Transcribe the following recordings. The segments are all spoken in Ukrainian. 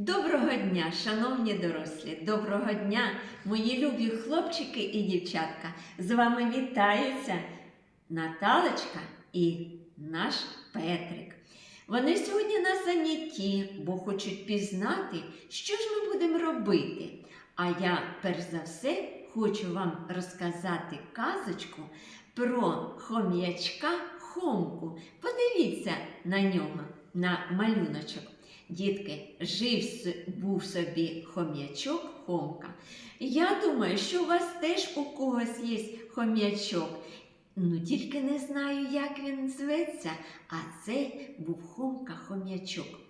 Доброго дня, шановні дорослі! Доброго дня, мої любі хлопчики і дівчатка! З вами вітаються Наталочка і наш Петрик. Вони сьогодні на занятті, бо хочуть пізнати, що ж ми будемо робити. А я, перш за все, хочу вам розказати казочку про хом'ячка Хомку. Подивіться на нього, на малюночок. Дітки, жив був собі хом'ячок Хомка. Я думаю, що у вас теж у когось є хом'ячок. Ну, тільки не знаю, як він зветься, а це був Хомка хом'ячок.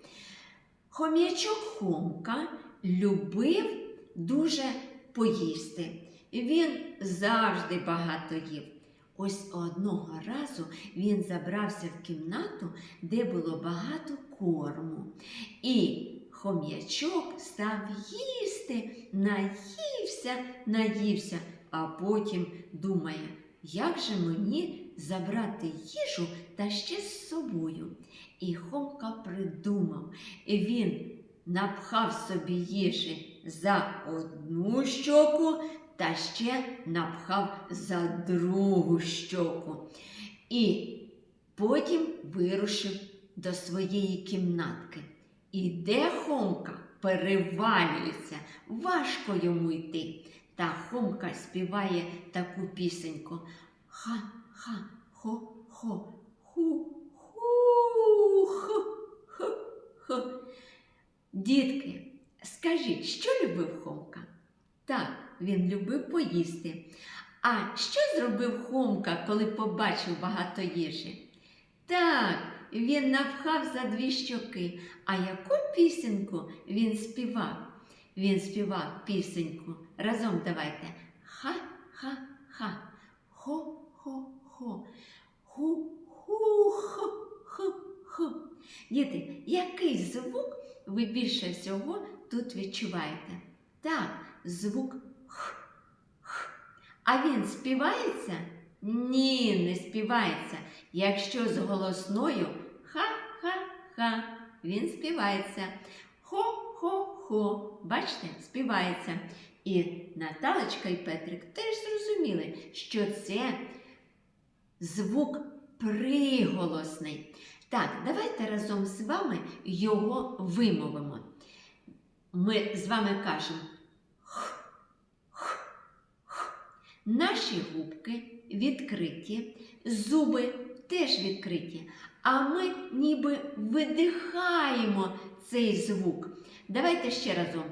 Хом'ячок Хомка любив дуже поїсти. Він завжди багато їв. Ось одного разу він забрався в кімнату, де було багато корму. І хом'ячок став їсти, наївся, наївся, а потім думає, як же мені забрати їжу та ще з собою. І Хомка придумав, і він напхав собі їжі за одну щоку та ще напхав за другу щоку. І потім вирушив до своєї кімнатки. Іде Хомка, перевалюється, важко йому йти. Та Хомка співає таку пісеньку. Ха-ха-хо-хо, ху-ху-хо-хо. Дітки, скажіть, що любив Хомка? Так, він любив поїсти. А що зробив Хомка, коли побачив багато їжі? Так, він напхав за дві щоки. А яку пісеньку він співав? Він співав пісеньку. Разом давайте. Ха-ха-ха. Хо-хо-хо. Ху-ху-хо-хо. Діти, який звук ви більше всього тут відчуваєте? Так, звук х. х. А він співається? Ні, не співається. Якщо з голосною ха-ха-ха, він співається. Хо-хо-хо. Бачите, співається. І Наталочка і Петрик теж зрозуміли, що це звук приголосний. Так, давайте разом з вами його вимовимо. Ми з вами кажемо х, х, х. Наші губки відкриті, зуби теж відкриті, а ми ніби видихаємо цей звук. Давайте ще разом.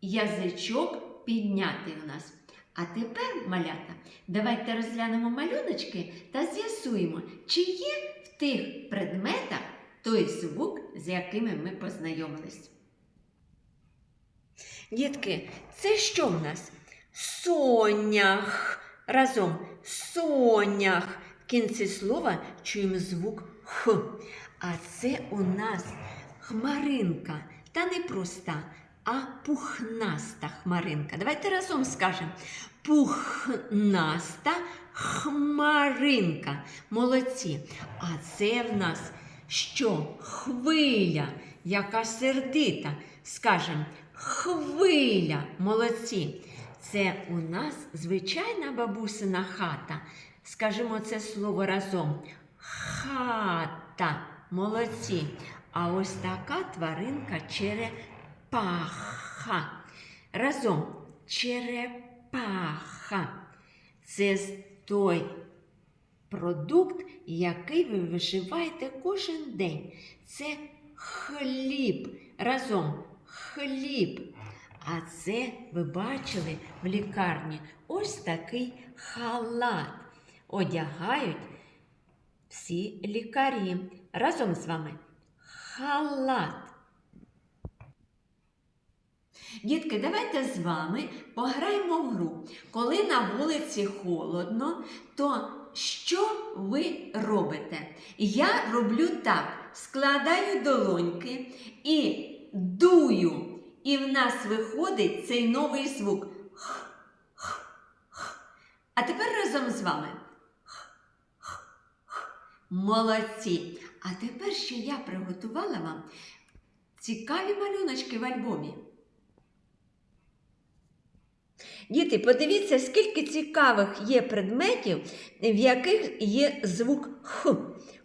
Язичок піднятий у нас. А тепер, малята, давайте розглянемо малюночки та з'ясуємо, чи є в тих предметах той звук, з якими ми познайомились. Дітки, це що в нас? Сонях. Разом сонях. В кінці слова чуємо звук Х. А це у нас хмаринка. Та не проста, а пухнаста хмаринка. Давайте разом скажемо. Пухнаста хмаринка. Молодці. А це в нас що? Хвиля, яка сердита. Скажемо, хвиля. Молодці. Це у нас звичайна бабусина хата. Скажімо це слово разом. Хата. Молодці. А ось така тваринка черепаха. Разом черепаха. Це той продукт, який ви виживаєте кожен день. Це хліб. Разом хліб. А це ви бачили в лікарні ось такий халат. Одягають всі лікарі. Разом з вами халат. Дітки, давайте з вами пограємо в гру. Коли на вулиці холодно, то що ви робите? Я роблю так: складаю долоньки і дую. І в нас виходить цей новий звук. Х, х. А тепер разом з вами. Молодці. А тепер ще я приготувала вам цікаві малюночки в альбомі. Діти, подивіться, скільки цікавих є предметів, в яких є звук Х.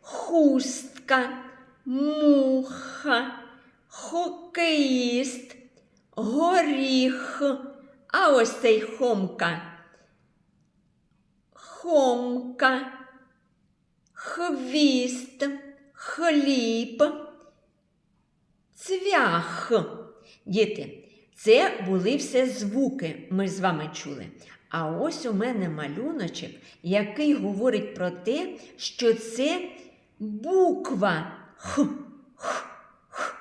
Хустка, муха, хокеїст, горіх. А ось цей хомка. Хомка, хвіст, хліб, цвях. Діти, це були все звуки, ми з вами чули. А ось у мене малюночок, який говорить про те, що це буква Х. Х, Х.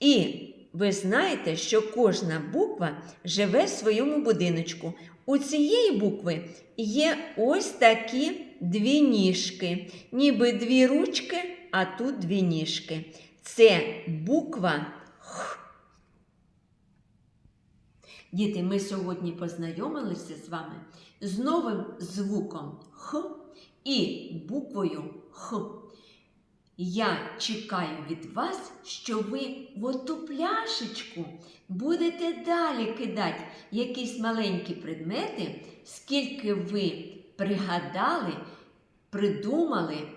І ви знаєте, що кожна буква живе в своєму будиночку. У цієї букви є ось такі дві ніжки, ніби дві ручки, а тут дві ніжки. Це буква Х. Діти, ми сьогодні познайомилися з вами з новим звуком Х і буквою Х. Я чекаю від вас, що ви в оту пляшечку будете далі кидати якісь маленькі предмети, скільки ви пригадали, придумали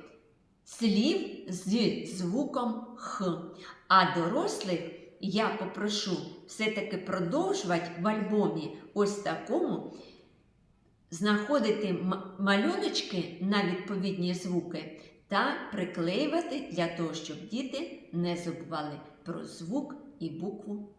слів з звуком Х. А дорослих я попрошу все-таки продовжувати в альбомі ось такому знаходити малюночки на відповідні звуки та приклеювати для того, щоб діти не забували про звук і букву